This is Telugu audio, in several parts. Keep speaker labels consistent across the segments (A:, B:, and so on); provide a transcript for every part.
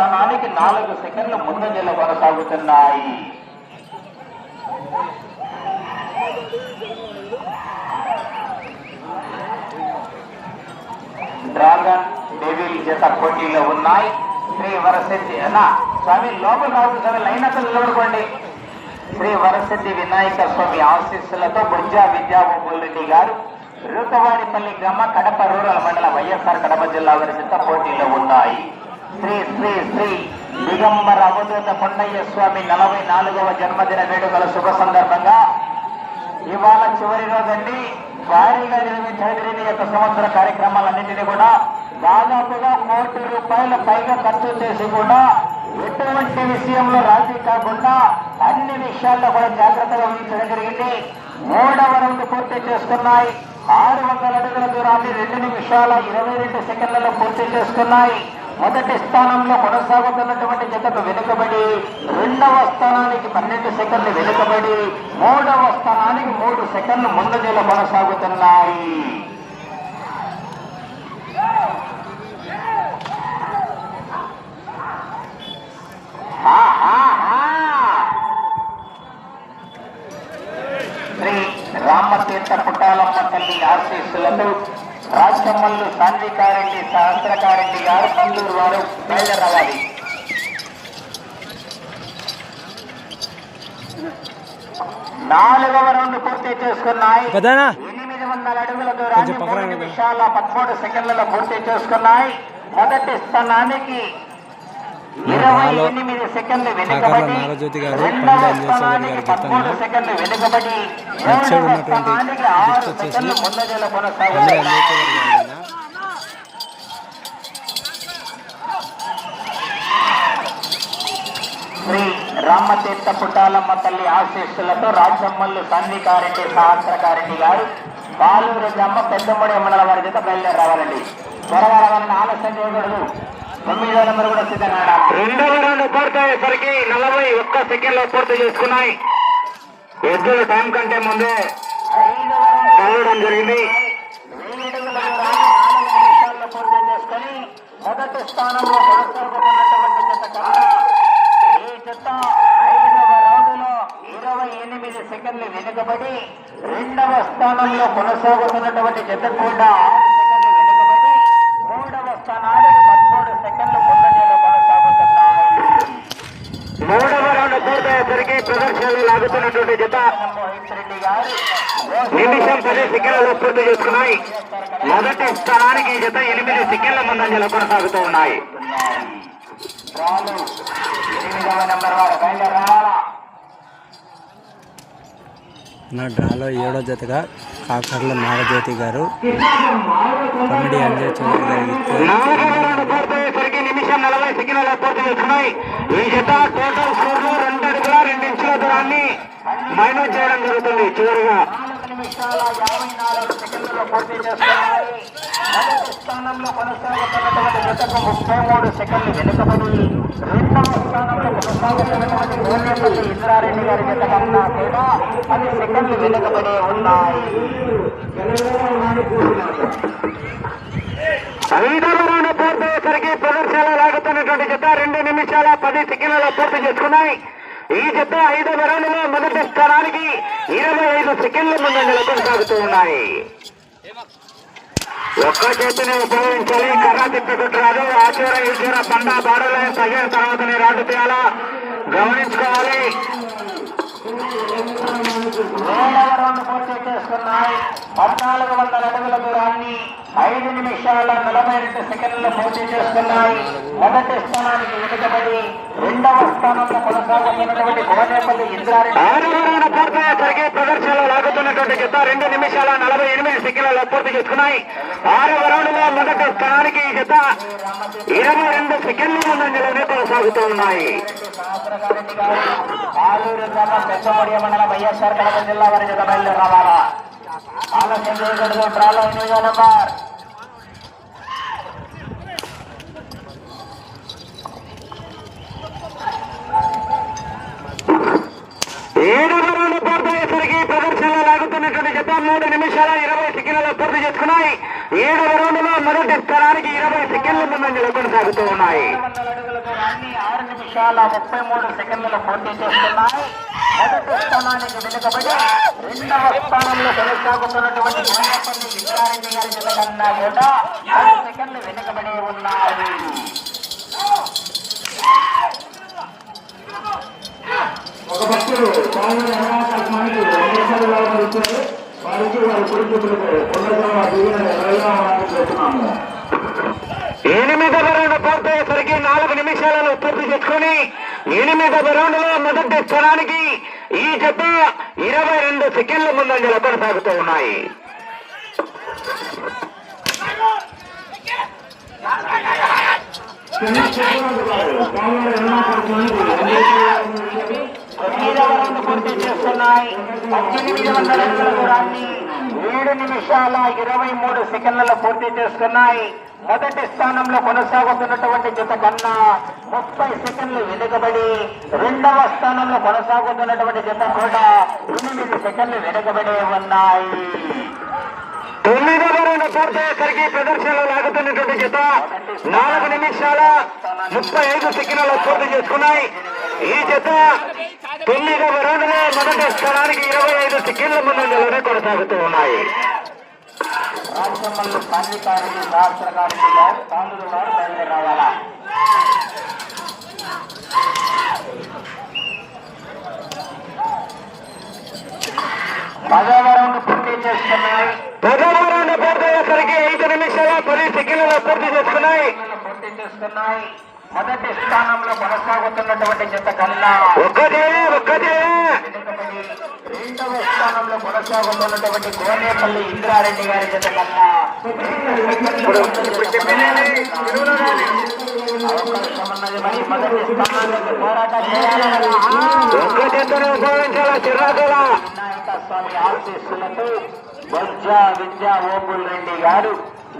A: స్థానానికి నాలుగు సెకండ్లు ముందంజలో కొనసాగుతున్నాయి డ్రాగన్ డెవిల్ జత పోటీలో ఉన్నాయి. శ్రీ వరసిద్ధి అన్నా స్వామి లోపల రావు స్వామి లైన్ అసలు నిలబడుకోండి. శ్రీ వరసిద్ధి వినాయక స్వామి ఆశీస్సులతో బుజ్జా విద్యాబాబుల్ రెడ్డి గారు రూపవాడిపల్లి గ్రామ కడప రూరల్ మండల వైఎస్ఆర్ కడప జిల్లా వారి జత పోటీలో ఉన్నాయి. శ్రీ శ్రీ శ్రీ దిగంబర అవధూత కొండయ్య స్వామి నలభై నాలుగవ జన్మదిన వేడుకల శుభ సందర్భంగా ఇవాళ చివరి రోజండి. భారీగా నిర్మించిన జరిగిన యొక్క సంవత్సర కార్యక్రమాలన్నింటినీ కూడా దాదాపుగా కోటి రూపాయల పైగా ఖర్చు చేసి కూడా ఎటువంటి విషయంలో రాజీ కాకుండా అన్ని విషయాల్లో కూడా జాగ్రత్తగా వహించడం జరిగింది. మూడవ రౌండ్ పూర్తి చేసుకున్నాయి. ఆరు వందల అడుగుల దూరాన్ని రెండు నిమిషాల ఇరవై రెండు సెకండ్లలో పూర్తి చేసుకున్నాయి. మొదటి స్థానంలో కొనసాగుతున్నటువంటి జతకు వెనుకబడి రెండవ స్థానానికి పన్నెండు సెకండ్లు వెనుకబడి మూడవ స్థానానికి మూడు సెకండ్లు ముందంజలో కొనసాగుతున్నాయి. శ్రీ రామతీర్థ పుట్టాలమ్మ తల్లి ఆశీస్సులతో రాజకమ్మల్లు సాంఘికారెడ్డి సహస్రకారెడ్డి గారు బంధువులు వారు బయలుదేరాలి. నాలుగవ రౌండ్ పూర్తి చేసుకున్నాయి. ఎనిమిది వందల అడుగుల దూరాన్ని మూడు. నిమిషాల పదమూడు సెకండ్లలో పూర్తి చేసుకున్నాయి. మొదటి స్థానానికి
B: కాకర్ల నాగజ్యోతి గారు, అంజేశ్వరి గతంలో సైడ్ ఉన్నటువంటి వచ్చేసి.
A: శ్రీ రామతీర్థ పుట్టాలమ్మ తల్లి ఆశీస్సులతో రాజమ్మల్లు సన్నికారెడ్డి సహస్రకారెడ్డి గారు బాలూరు జమ్మ పెద్దమ్మడి మండల వారి చేత బయలుదేరి రావాలండి. త్వరగా రావాలని ఆలస్యం చేయకూడదు. రెండవ రౌండ్ పూర్తయ్యేసరికి నలభై ఒక్క సెకండ్లో పూర్తి చేసుకున్నాయి. ఎద్దుల టైం కంటే ముందే కలవడం జరిగింది. మొదటి స్థానంలో ఈ ఐదవ రౌండ్లో ఇరవై ఎనిమిది సెకండ్లు వెనుకబడి రెండవ స్థానంలో కొనసాగుతున్నటువంటి జత కూడా ఆరు సెకండ్లు వెనుకబడి మూడవ స్థానానికి పదమూడు సెకండ్లు ముందంజలో కొనసాగుతున్నాయి మూడవ రౌండ్ పూర్తయ్యేసరికి ప్రదర్శనలు లాగుతున్నటువంటి జత. నిమిషం పది సెకండ్లలో పూర్తి చేసుకున్నాయి. మొదటి స్థానానికి జత ఎనిమిది సెకండ్ల ముందంజలో కొనసాగుతూ ఉన్నాయి.
B: నా డ్రాలో ఏడో జతగా కాకర్ల నాగజ్యోతి గారు కమిటీ అంజయ్ చౌదరి గారు ఇస్తే
A: నాలుగవ రౌండ్ పూర్తయ్యేసరికి నిమిషం నలభై సెకండ్లలో పూర్తి చేస్తున్నాయి ఈ జత టోటల్ స్కోర్ రెండు అడుగుల రెండు ఇంచుల దూరాన్ని మైనస్ చేయడం జరుగుతుంది. చివరిగా నిమిషాల చేస్తున్నాయి స్థానంలో కొనసాగుతున్నటువంటి జతకు ముప్పై మూడు సెకండ్లు వెనుకబడి రెండవ స్థానంలో కొనసాగుతున్నటువంటి గోనేపల్లి ఇంద్రారెడ్డి గారి జత కన్నా కూడా పది సెకండ్లు వెనుకబడి ఉన్నాయి. ఐదవ రౌండ్ పూర్తయ్యేసరికి ప్రదర్శన లాగుతున్నటువంటి జత రెండు నిమిషాల పది సెకండ్లలో పూర్తి చేసుకున్నాయి. ఈ జత ఐదు రౌండ్లో మొదటి స్థానానికి ఇరవై ఐదు సెకండ్ల ముందంజలో కొనసాగుతూ ఉన్నాయి. ఒక్క చేతిని ఉపయోగించాలి. కర్ర తిప్పుకుంటున్నారు ఆచార చివర ఈ బాడలే తగిన తర్వాతనే రాజు తీయాలా గమనించుకోవాలి. ఏడవ రౌండ్ పూర్తి చేసుకున్నాయి పద్నాలుగు వందల అడుగుల దూరాన్ని ఐదు నిమిషాల నలభై రెండు సెకండ్లు పూర్తి చేసుకున్నాయి మొదటి స్థానానికి వెనుకబడి రెండవ స్థానంలో కొనసాగుతున్నటువంటి భువనేపల్లి ఇంద్రారెడ్డి. రౌండ్ పూర్తయ్యేసరికి ప్రదర్శనలో లాగుతున్నటువంటి జత రెండు నిమిషాల నలభై ఎనిమిది సెకండ్లలో పూర్తి చేసుకున్నాయి ఆరవ రౌండ్లో మొదటి స్థానానికి ఈ జత ఇరవై రెండు సెకండ్ల ముందంజలోనే కొనసాగుతూ ఉన్నాయి. ఆలూరు గ్రామం పెద్దమూడియ మండలం వైఎస్ఆర్ కడప జిల్లా వారి జత బయలుదేరి రావాలా? ఆలస్యం చేయకూడదు. డ్రాలో ఎనిమిదో నెంబర్. ఏడు రౌండ్ పూర్తయ్యేసరికి ప్రదర్శనలో లాగుతున్నటువంటి జత మూడు నిమిషాల ఇరవై సెకండ్లలో పూర్తి చేసుకున్నాయి. ఏడవ రౌండ్లో మొదటి స్థలానికి ఇరవై సెకండ్ల ముందంజలో కొనసాగుతూ ఉన్నాయి. ఆరు నిమిషాల ముప్పై మూడు సెకండ్లలో పూర్తి చేస్తున్నాయి. మొదటి స్థానానికి వెనుకబడి రెండవ స్థానంలో కొనసాగుతున్నటువంటి గోనేపల్లి విద్యారెడ్డి గారి కన్నా కూడా ఆరు సెకండ్లు వెనుకబడి ఉన్నాయి.
C: ఒక వారికి వారి కుటుంబీకులకు చెప్తున్నాము
D: ఎనిమిదవ రౌండ్ పూర్తయ్యేసరికి నాలుగు పూర్తి చేసుకుని ఎనిమిదవ రౌండ్లో మొదటి స్థానానికి ఈ జత ఇరవై రెండు సెకండ్ల ముందంజలు కొనసాగుతూ ఉన్నాయి.
A: పూర్తి చేస్తున్నాయి. పద్దెనిమిది వందల దూరాన్ని ఏడు నిమిషాల ఇరవై మూడు సెకండ్లలో పూర్తి చేస్తున్నాయి మొదటి స్థానంలో కొనసాగుతున్నటువంటి జత కన్నా ముప్పై సెకండ్లు వెనుకబడి రెండవ స్థానంలో కొనసాగుతున్నటువంటి జత కూడా ఎనిమిది సెకండ్లు వెనుకబడి ఉన్నాయి.
D: తొమ్మిదవ రౌండ్ పూర్తయ్యేసరికి ప్రదర్శనలో లాగుతున్నటువంటి జత నాలుగు నిమిషాల ముప్పై ఐదు సెకండ్లలో పూర్తి చేసుకున్నాయి. ఈ జత తొమ్మిదవ రౌండ్ మొదటి స్థానానికి ఇరవై ఐదు సెకండ్ల ముందంజలోనే కొనసాగుతూ ఉన్నాయి.
A: రాజ్యమల్లు కార్మికారులు శాస్త్రకారులు రాష్ట్ర తాండ్రులు వారు రావాలా పదవ రౌండ్ పూర్తి చేస్తున్నాయి
D: పదవ రౌండ్ పూర్తయ్యేసరికి ఐదు నిమిషాల పది సెకండ్లలో పూర్తి చేసుకున్నాయి
A: పూర్తి చేస్తున్నాయి మొదటి స్థానంలో కొనసాగుతున్నటువంటి జత కన్నా
D: ఒక్కటే
A: వెనుకబడి రెండవ స్థానంలో కొనసాగుతున్నటువంటి కోనేపల్లి ఇంద్రారెడ్డి గారి జత కన్నా స్వామి ఆశీస్సులతో బొజ్జా విద్యా ఓపుల్ రెడ్డి గారు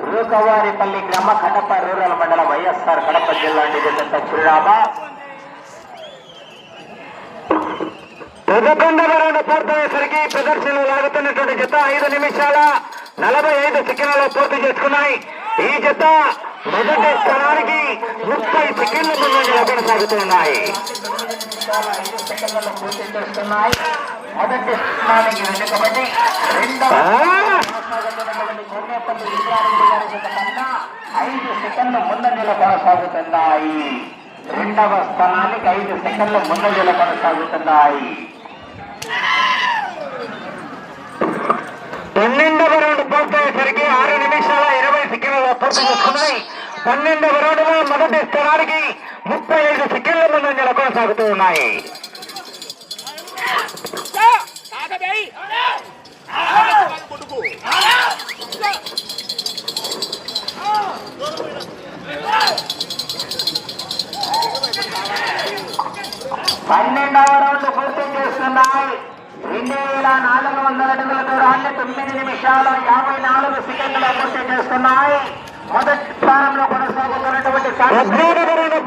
A: రూకవారిపల్లి గ్రామ కడప రూరల్ మండలం వైఎస్ఆర్ కడప జిల్లా నిజంత చిరునామా.
D: పదకొండవ రౌండ్ పూర్తయ్యేసరికి ప్రదర్శనలు లాగుతున్నటువంటి జత ఐదు నిమిషాల నలభై ఐదు సెకండ్లలో పూర్తి చేసుకున్నాయి. ఈ జత మొదటి స్థానానికి ముప్పై సెకండ్ల ముందంజలో కొనసాగుతున్నాయి
A: మొదటి స్థానానికి వెనుకబడి రెండవ ఐదు సెకండ్ల ముందంజలో కొనసాగుతున్నాయి. రెండవ స్థానానికి ఐదు సెకండ్ల ముందంజలో కొనసాగుతున్నాయి.
D: పన్నెండవ రౌండ్ పూర్తయ్యేసరికి ఆరు నిమిషాల ఇరవై సెకండ్ల పూర్తి చేసుకున్నాయి పన్నెండవ రౌండ్ మొదటి స్థానానికి ముప్పై ఐదు సెకండ్ల ముందంజలో కొనసాగుతూ ఉన్నాయి.
A: పన్నెండవ రౌండ్ పూర్తి చేస్తున్నాయి. రెండు వేల నాలుగు వందల అడుగుల దూరాన్ని తొమ్మిది నిమిషాలు యాభై నాలుగు సెకండ్ల పూర్తి చేస్తున్నాయి. మొదటి స్థానంలో కొనసాగుతున్నటువంటి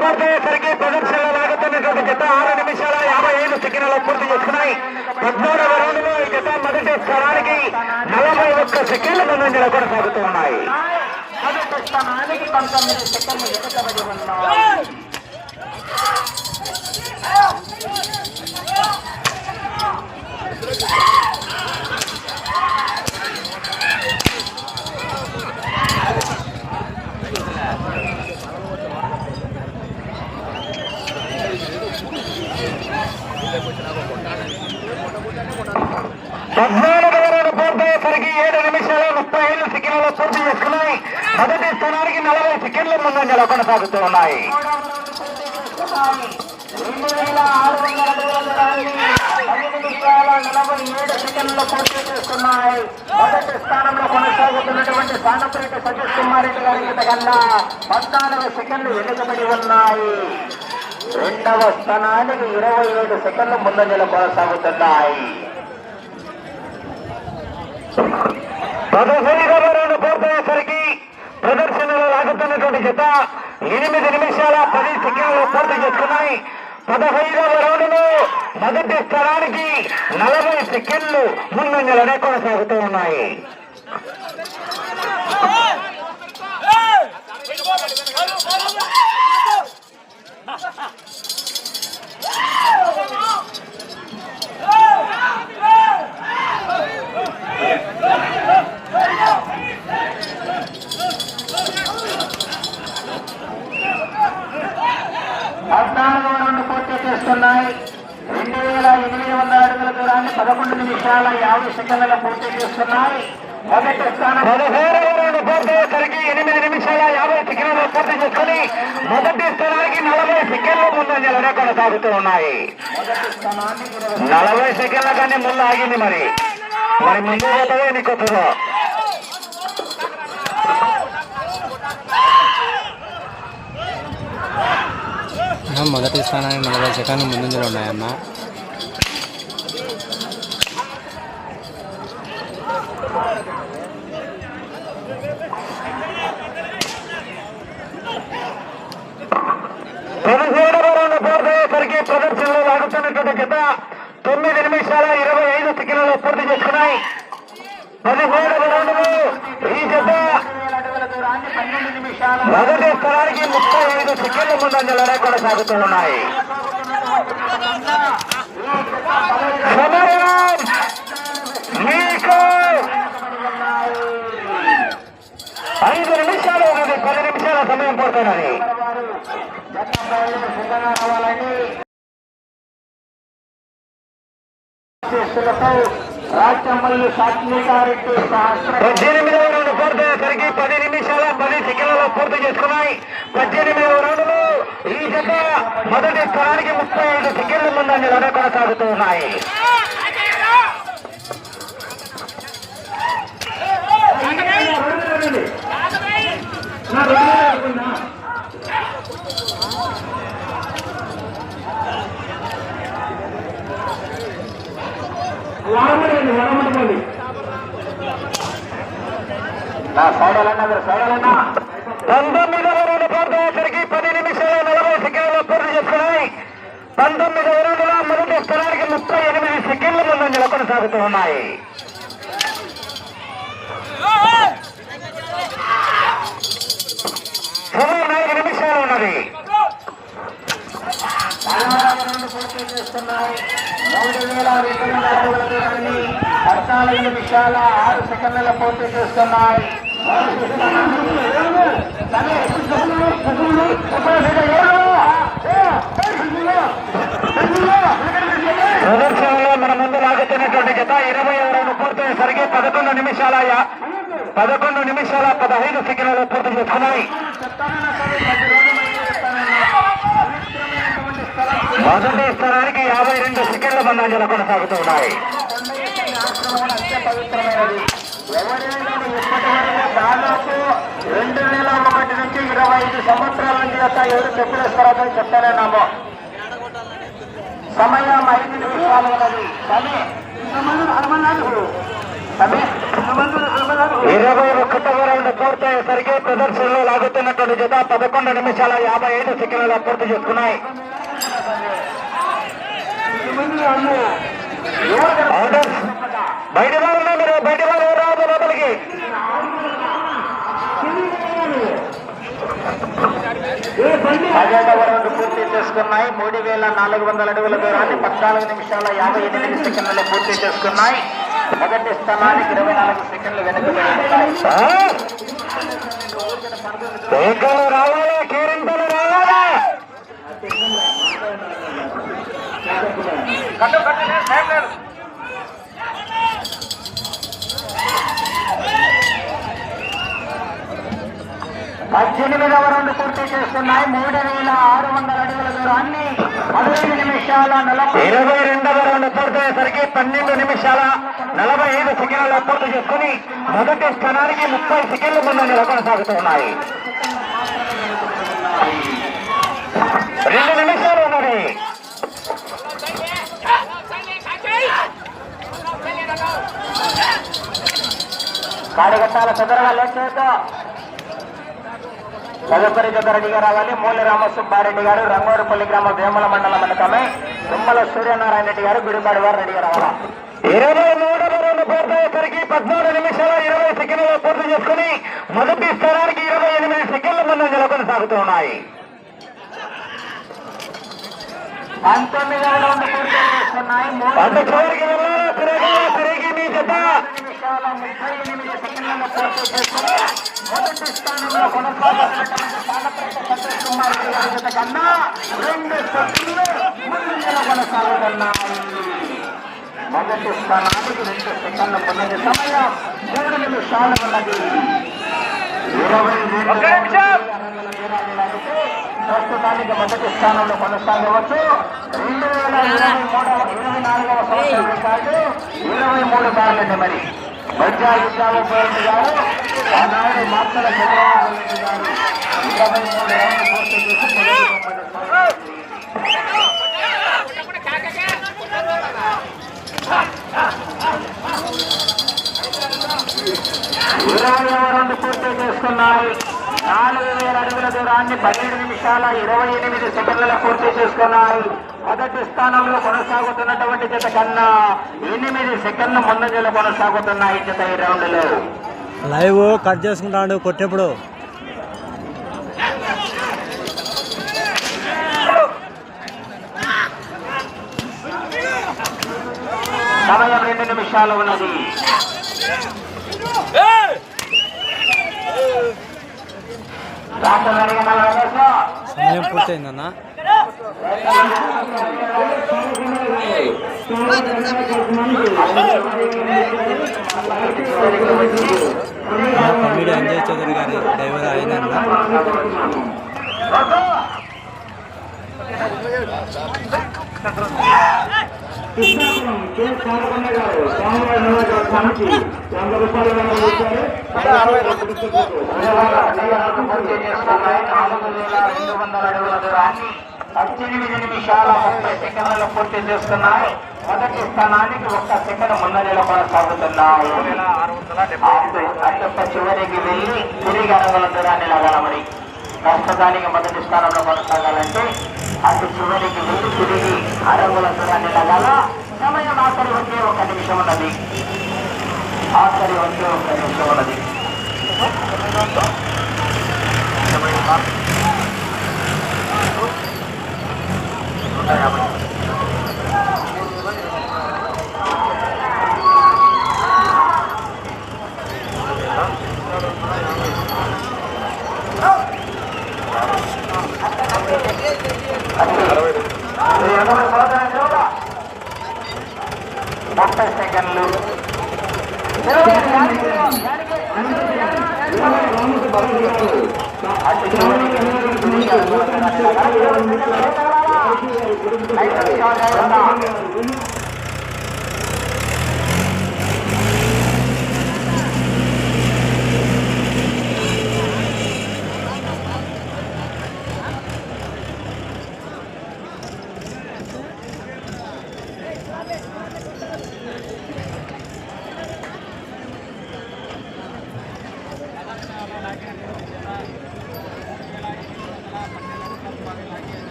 D: పూర్తయ్యేసరికి ప్రదర్శనలో లాగుతున్నటువంటి జత ఆరు నిమిషాల యాభై ఐదు సెకండ్లలో పూర్తి పద్మూడవ ఈ జత మొదటి స్థానానికి నలభై ఒక్క సెకండ్ల ముందంజలో కొనసాగుతూ ఉన్నాయి
A: మొదటి స్థానానికి పంతొమ్మిది సెకండ్లు వెనుకబడి ఉన్నాయి
D: పద్నాలుగవ రౌండ్ పూర్తయ్యేసరికి ఏడు నిమిషాల ముప్పై ఐదు సెకండ్లలో పూర్తి చేసుకున్నాయి మొదటి స్థానానికి నలభై సెకండ్ల ముందంజలో కొనసాగుతూ ఉన్నాయి.
A: రెండు వేల ఆరు వందల అడుగుల దూరాన్ని నిమిషాల నలభై ఏడు సెకండ్లు పూర్తి చేస్తున్నాయి మొదటి స్థానంలో కొనసాగుతున్నటువంటి సానపేట సతీష్ కుమార్ రెడ్డి గారి గత కన్నా పద్నాలుగు సెకండ్లు వెనుకబడి ఉన్నాయి రెండవ స్థానానికి ఇరవై ఏడు సెకండ్లు ముందంజలు కొనసాగుతున్నాయి
D: పదహైదవ రౌండ్ పూర్తయ్యేసరికి ప్రదర్శనలో లాగుతున్నటువంటి జత ఎనిమిది నిమిషాల పది సెకండ్లు పూర్తి చేసుకున్నాయి. పదహైదవ రౌండ్లో మొదటి స్థలానికి నలభై సెకండ్లు ముందంజలనే కొనసాగుతూ ఉన్నాయి
E: Hey!
A: పద్నాలుగు రెండు చేస్తున్నాయి. రెండు వేల ఎనిమిది వందల అడుగుల దూరాన్ని పదకొండు నిమిషాల యాభై సెకండ్ల పూర్తి చేస్తున్నాయి. మొదటి స్థానం
D: పూర్తయ్యేసరికి ఎనిమిది నిమిషాల యాభై సెకండ్లు పూర్తి చేసుకుని మొదటి స్థానానికి నలభై సెకండ్ల ముందంజలనే కొనసాగుతూ ఉన్నాయి. నలభై సెకండ్ల కానీ ముందు ఆగింది మరి. మరి ముందు పోతుందో నీకు
B: మొదటి స్థానానికి నలభై సెకండ్లు ముందంజలో ఉన్నాయన్న
D: ప్రదర్శనలో లాగుతున్నటువంటి జత తొమ్మిది నిమిషాల ఇరవై ఐదు సెకండ్లలో పూర్తి చేసుకున్నాయి పదిహేడవ రౌండ్లో ఈ జత
A: వేల అడుగుల దూరాన్ని పన్నెండు నిమిషాల
D: మొదటి సెకండ్ల ముందంజలనే కొనసాగుతూ ఉన్నాయి సమయం మీకు ఐదు నిమిషాలు ఉన్నది పది నిమిషాల సమయం పడుతున్నది
A: సాత్వికారెడ్డి సహస్ర
D: పద్దెనిమిదవ రౌండ్ పూర్తయ్యేసరికి పది నిమిషాల పూర్తి చేసుకున్నాయి. పద్దెనిమిదవ రౌండ్లో ఈ జత మొదటి స్థానానికి ముప్పై ఐదు సెకండ్ల ముందంజలోనే కొనసాగుతూ ఉన్నాయి.
A: నా సైడలన్నా మీరు సైడలన్నా
D: పంతొమ్మిదవ రౌండ్ పూర్తయ్యేసరికి పది నిమిషాల నలభై సెకండ్లలో పూర్తి చేసుకున్నాయి పంతొమ్మిదవ రౌండ్లో మొదటి స్థానానికి ముప్పై ఎనిమిది సెకండ్ల ముందంజలో కొనసాగుతూ ఉన్నాయి. సమయం నాలుగు నిమిషాలు ఉన్నది.
A: పద్నాలుగు నిమిషాల ఆరు సెకండ్ల పూర్తి చేస్తున్నాయి
D: ప్రదర్శనలో మన ముందు లాగుతున్నటువంటి జత ఇరవై రౌండ్ పూర్తయ్యేసరికి పదకొండు నిమిషాల యా- పదకొండు నిమిషాల పదహైదు సెకండ్లు పూర్తి చేసుకున్నాయి మొదటి స్థానానికి యాభై రెండు సెకండ్ల బంధాంజలు కొనసాగుతూ ఉన్నాయి.
A: దాదాపు రెండు వేల ఒకటి నుంచి ఇరవై ఐదు సంవత్సరాల నుంచి యొక్క ఎవరు చెప్పులేస్తారో చెప్తానేనామో సమయం ఐదు నిమిషాలు ఉన్నది
D: ఇరవై ఒకటవ రౌండ్ పూర్తయ్యేసరికి ప్రదర్శనలో లాగుతున్నటువంటి జత పదకొండు నిమిషాల యాభై ఐదు సెకండ్లలో పూర్తి చేసుకున్నాయి. బయట వాళ్ళు ఉన్నారు బయట వాళ్ళు రాదు లోపలికి?
A: పూర్తి చేసుకున్నాయి మూడు వేల నాలుగు వందల అడుగుల దూరాన్ని పద్నాలుగు నిమిషాల యాభై ఎనిమిది సెకండ్లు పూర్తి చేసుకున్నాయి. మొదటి స్థానానికి ఇరవై నాలుగు సెకండ్లు వెనుకబడి ఉన్నాయి. కట్టు కట్టు పద్దెనిమిదవ రౌండ్ పూర్తి చేస్తున్నాయి. మూడు వేల ఆరు వందల అడుగుల దూరాన్ని పదిహేను నిమిషాల నలభై
D: ఇరవై రెండవ రౌండ్ పూర్తయ్యేసరికి పన్నెండు నిమిషాల నలభై ఐదు సెకండ్లలో పూర్తి చేసుకుని మొదటి స్థానానికి ముప్పై సెకండ్ల ముందు కొనసాగుతూ ఉన్నాయి రెండు నిమిషాలు ఉన్నది.
A: కాడిగట్టాల చదరగా లేచేద్దాం తదుపరి జత రెడ్డిగా రావాలి. మూల రామసుబ్బారెడ్డి గారు రంగోరుపల్లి గ్రామ వేముల మండలం మనకమే తుమ్మల సూర్యనారాయణ రెడ్డి గారు గుడిపాడు వారు రెడ్డిగా రావాలా.
D: ఇరవై మూడవ రౌండ్ పూర్తయ్యేసరికి పద్నాలుగు నిమిషాల ఇరవై సెకండ్లలో పూర్తి చేసుకుని మొదటి స్థానానికి ఇరవై ఎనిమిది సెకండ్ల ముందంజలో కొనసాగుతూ ఉన్నాయి.
A: పంతొమ్మిదవ రౌండ్ పూర్తి చేస్తున్నాయి. చేసుకుని మొదటి స్థానంలో కొనసాగుతున్నటువంటి పాలపేట సతీష్ కుమార్ గారి జత కన్నా రెండు సెకండ్లు ముందుగా కొనసాగుతున్నాయి. మొదటి స్థానానికి రెండు సెకండ్ల ముందు సమయం మూడు నిమిషాలు ఉన్నది. ఇరవై ప్రస్తుతానికి మొదటి స్థానంలో కొనసాగవచ్చు. రెండు వేల ఇరవై మూడవ ఇరవై నాలుగవ సంవత్సరం రికార్డు ఇరవై మూడు సార్లు మరి. బజ్జా విద్యావతి గారు ఆనాడు మాత్రల చంద్రబాబు రెడ్డి గారు ఇరవై మూడు రౌండ్లు పూర్తి చేసి ఇరవై రెండు పూర్తి చేసుకున్నాయి. నాలుగు వేల అడుగుల దూరాన్ని పదిహేడు నిమిషాల ఇరవై ఎనిమిది సెకండ్లలో పూర్తి చేసుకున్నాయి. మొదటి స్థానంలో కొనసాగుతున్నటువంటి జత కన్నా ఎనిమిది సెకండ్ల ముందంజలు కొనసాగుతున్నాయి జత ఈ రౌండ్లో
B: లైవ్ కట్ చేసుకుంటాడు కొట్టేప్పుడు.
A: సమయం రెండు నిమిషాలు ఉన్నది.
B: సమయం పూర్తయిందన్నా మా అంజయ్ చౌదరి గారి డ్రైవర్ ఆయన
C: కృష్ణాపురం గారు స్వామివారి వంద
A: రెండు వందల అడుగుల దూరాన్ని పద్దెనిమిది నిమిషాల ముప్పై సెకండ్లు పూర్తి చేస్తున్నాయి మొదటి స్థానానికి ఒక్క సెకండ్ ముందరిలో కొనసాగుతున్నాయి అత్యొక్క చివరికి వెళ్ళి తిరిగి అడుగుల దూరాన్ని లాగాలి ప్రస్తుతానికి మొదటి స్థానంలో కొనసాగాలంటే అటు చివరికి వెళ్ళి తిరిగి అడుగుల దూరాన్ని లాగాల సమయం ఆఖరి వచ్చే ఒక నిమిషం ఉన్నది. ఆఖరి వచ్చే ఒక నిమిషం ఉన్నది. నూట
B: యాభై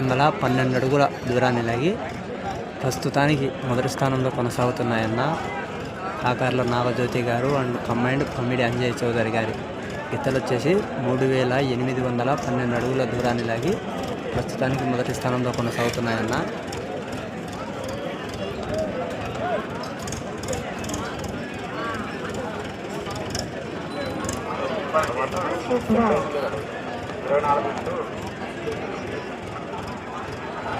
B: వందల పన్నెండు అడుగుల దూరాన్ని లాగి ప్రస్తుతానికి మొదటి స్థానంలో కొనసాగుతున్నాయన్న ఆకార్ల నాగజ్యోతి గారు అండ్ కమ్మైండ్ కమిడి అంజయ్ చౌదరి గారి ఇతలు వచ్చేసి మూడు వేల ఎనిమిది వందల పన్నెండు అడుగుల దూరాన్ని లాగి ప్రస్తుతానికి మొదటి స్థానంలో కొనసాగుతున్నాయన్న.
C: చేపల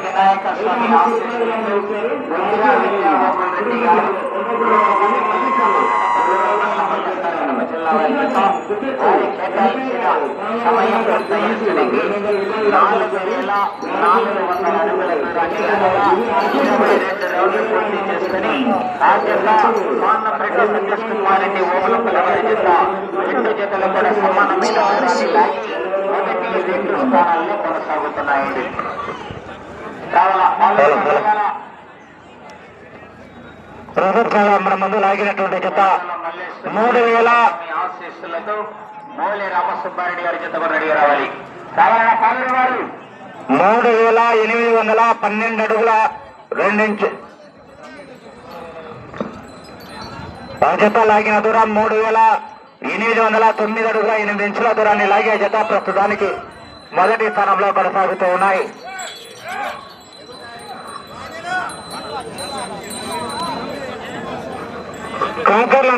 A: వినాయక స్వామి ఆశీస్సులు గుంజరా విద్యామోహన్ రెడ్డి గారు జిల్లా వారితో వారి కేటాయించిన సమయం పూర్తయ్యేసరికి నాలుగు వేల నాలుగు వందల అడుగుల దూరాన్ని అనగా ఇరవై రెండు రౌండ్లు పూర్తి చేసుకుని ఆ జత స్వర్ణప్రెడ్డి సతీష్ కుమార్ రెడ్డి ఓమలపల్లి వారి జత రెండు జతలు కూడా సమానమైన దూరాన్ని లాగి మొదటి రెండు స్థానాల్లో కొనసాగుతున్నాయండి.
D: ప్రదర్శనలో మన ముందు లాగినటువంటి జత. మూడు వేల
A: ఆశీస్సులతో మోలే రామసుబ్బారెడ్డి గారి జత రెడీ రావాలి.
D: మూడు వేల ఎనిమిది వందల పన్నెండు అడుగుల రెండించు. జత లాగిన దూరం మూడు వేల ఎనిమిది వందల తొమ్మిది అడుగుల ఎనిమిది ఇంచుల దూరాన్ని లాగే జత ప్రస్తుతానికి మొదటి స్థానంలో కొనసాగుతూ ఉన్నాయి. కాంకర్ల